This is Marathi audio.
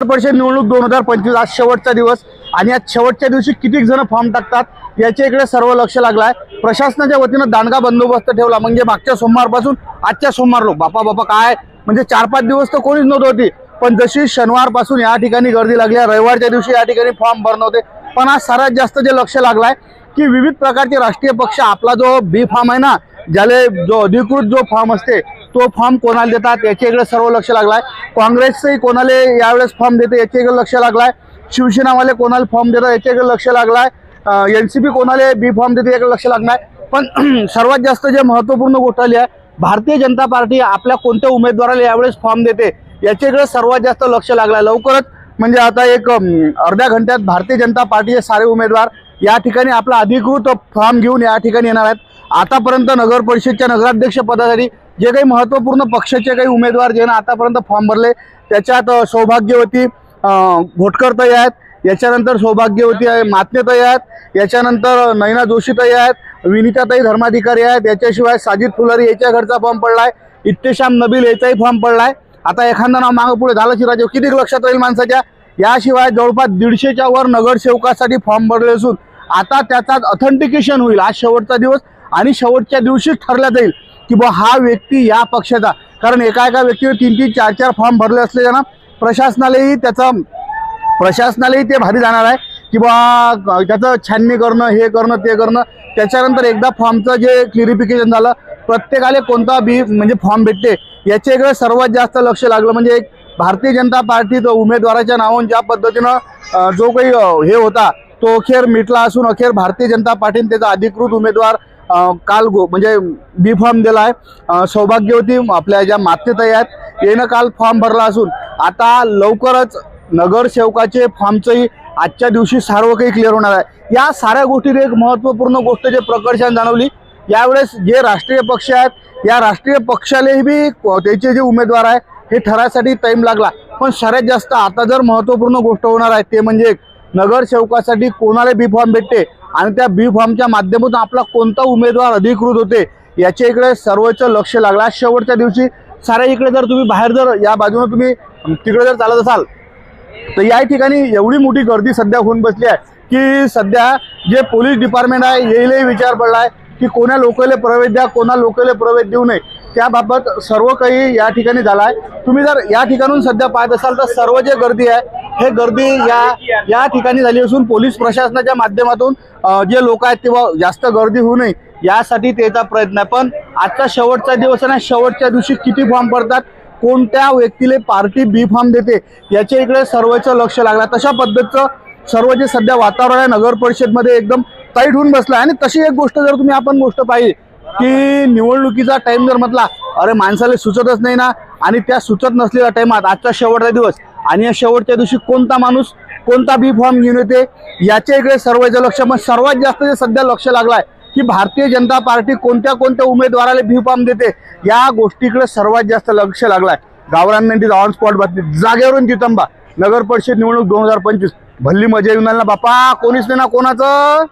परिषद निवडणूक दोन हजार पंचवीस आज शेवटचा दिवस. आणि आज शेवटच्या दिवशी किती जण फॉर्म टाकतात याच्या इकडे सर्व लक्ष लागलाय. प्रशासनाच्या वतीनं दांडगा बंदोबस्त ठेवला. म्हणजे मागच्या सोमवारपासून आजच्या सोमवार लोक. बापा बापा काय? म्हणजे चार पाच दिवस तर कोणीच नव्हती होती. पण जशी शनिवारपासून या ठिकाणी गर्दी लागली आहे, रविवारच्या दिवशी या ठिकाणी फॉर्म भरणं होते. पण आज सर्वात जास्त जे लक्ष लागलाय की विविध प्रकारचे राष्ट्रीय पक्ष आपला जो बी फॉर्म आहे ना ज्याला जो अधिकृत जो फॉर्म असते तो फॉर्म कोणाला देतात याच्याकडे सर्व लक्ष लागलाय. काँग्रेसचंही कोणाला यावेळेस फॉर्म देते याच्याकडे लक्ष लागलाय. शिवसेनावाले कोणाला फॉर्म देतात याच्याकडे लक्ष लागलाय. एन सी पी कोणाला बी फॉर्म देते याकडे लक्ष लागणार पण सर्वात जास्त जे महत्त्वपूर्ण गोष्ट आली आहे भारतीय जनता पार्टी आपल्या कोणत्या उमेदवाराला यावेळेस फॉर्म देते याच्याकडे सर्वात जास्त लक्ष लागलाय. लवकरच म्हणजे आता एक अर्ध्या घंट्यात भारतीय जनता पार्टीचे सारे उमेदवार या ठिकाणी आपला अधिकृत फॉर्म घेऊन या ठिकाणी येणार आहेत. आतापर्यंत नगर परिषदच्या नगराध्यक्ष पदासाठी जे काही महत्त्वपूर्ण पक्षाचे काही उमेदवार ज्यांना आतापर्यंत फॉर्म भरले त्याच्यात सौभाग्यवती अ, घोटकरताई आहेत याच्यानंतर सौभाग्यवती आहे मातनेताई आहेत याच्यानंतर नैना जोशीताई आहेत विनिताताई धर्माधिकारी आहेत याच्याशिवाय साजिद फुलारी याच्या घरचा फॉर्म आहे इत्तेशाम नबील याचाही फॉर्म पडला आहे आता एखादं नाव मागं पुढे झालं शिराजे किती लक्षात राहील माणसाच्या? याशिवाय जवळपास दीडशेच्या वर नगरसेवकासाठी फॉर्म भरले असून आता त्याचा ऑथेंटिकेशन होईल. आज शेवटचा दिवस आणि शेवटच्या दिवशीच ठरल्या जाईल. की बुवा हा व्यक्ती या पक्षाचा. कारण एका एका व्यक्तीवर तीन तीन चार चार फॉर्म भरले असल्यानं प्रशासनालाही त्याचा प्रशासनालाही ते भारी जाणार आहे. की बा त्याचं छाननी करणं हे करणं ते करणं. त्याच्यानंतर एकदा फॉर्मचं जे क्लिरिफिकेशन झालं प्रत्येकाला कोणता बी म्हणजे फॉर्म भेटते याच्याकडे सर्वात जास्त लक्ष लागलं. म्हणजे एक भारतीय जनता पार्टीचं उमेदवाराच्या नावावरून ज्या पद्धतीनं जो काही हे होता तो अखेर मिटला असून अखेर भारतीय जनता पार्टीने त्याचा अधिकृत उमेदवार काल गो म्हणजे बी फॉर्म दिला आहे. सौभाग्यवती आपल्या ज्या मातेताई आहेत येणं काल फॉर्म भरला असून आता लवकरच नगरसेवकाचे फॉर्मचंही आजच्या दिवशी सर्व काही क्लिअर होणार आहे. या साऱ्या गोष्टीत एक महत्त्वपूर्ण गोष्ट जे प्रकर्षाने जाणवली यावेळेस जे राष्ट्रीय पक्ष आहेत या राष्ट्रीय पक्षालाही बी त्याचे जे उमेदवार आहे हे ठरायसाठी टाईम लागला. पण सगळ्यात जास्त आता जर महत्त्वपूर्ण गोष्ट होणार आहे ते म्हणजे नगरसेवकासाठी कोणाला बी फॉर्म भेटते? आणि त्या बी फॉर्मच्या माध्यमातून आपला कोणता उमेदवार अधिकृत होते? याच्या इकडे सर्वच लक्ष लागला. शेवटच्या दिवशी साऱ्या इकडे जर तुम्ही बाहेर जर या बाजूने तुम्ही तिकडे जर चालत असाल तर या ठिकाणी एवढी मोठी गर्दी सध्या होऊन बसली आहे की सध्या जे पोलीस डिपार्टमेंट आहे येईलही विचार पडला आहे की कोणा लोकले प्रवेश द्या कोणा लोकले प्रवेश देऊ नये. त्याबाबत सर्व काही या ठिकाणी झाला आहे तुम्ही जर या ठिकाणून सध्या पाहत असाल तर सर्व जे गर्दी आहे हे गर्दी या या ठिकाणी झाली असून पोलीस प्रशासनाच्या माध्यमातून जे लोक आहेत तेव्हा जास्त गर्दी होऊ नये यासाठी त्याचा प्रयत्न आहे. पण आजचा शेवटचा दिवस आहे ना शेवटच्या दिवशी किती फॉर्म पडतात कोणत्या व्यक्तीला पार्टी बी फॉर्म देते याच्या इकडे सर्वचं लक्ष लागलं. तशा पद्धतीचं सर्व जे सध्या वातावरण आहे नगर परिषदमध्ये एकदम टाईट होऊन बसलं आहे. आणि तशी एक गोष्ट जर तुम्ही आपण गोष्ट पाहिली की निवडणुकीचा टाइम जर म्हटला अरे माणसाला सुचतच नाही ना. आणि त्या सुचत नसलेल्या टाइमात आजचा शेवटचा दिवस आणि या शेवटच्या दिवशी कोणता माणूस कोणता बी फॉर्म घेऊन येते याच्या इकडे सर्वांचं लक्ष. मग सर्वात जास्त जे सध्या लक्ष लागलाय की भारतीय जनता पार्टी कोणत्या कोणत्या उमेदवाराला बी फॉर्म देते या गोष्टीकडे सर्वात जास्त लक्ष लागलाय. गावरान मेंढी ऑन स्पॉट बातमी. जागेवरून तितंबा नगर परिषद निवडणूक दोन हजार पंचवीस. भल्ली मजा येऊन आली ना बापा. कोणीच नाही ना कोणाचं?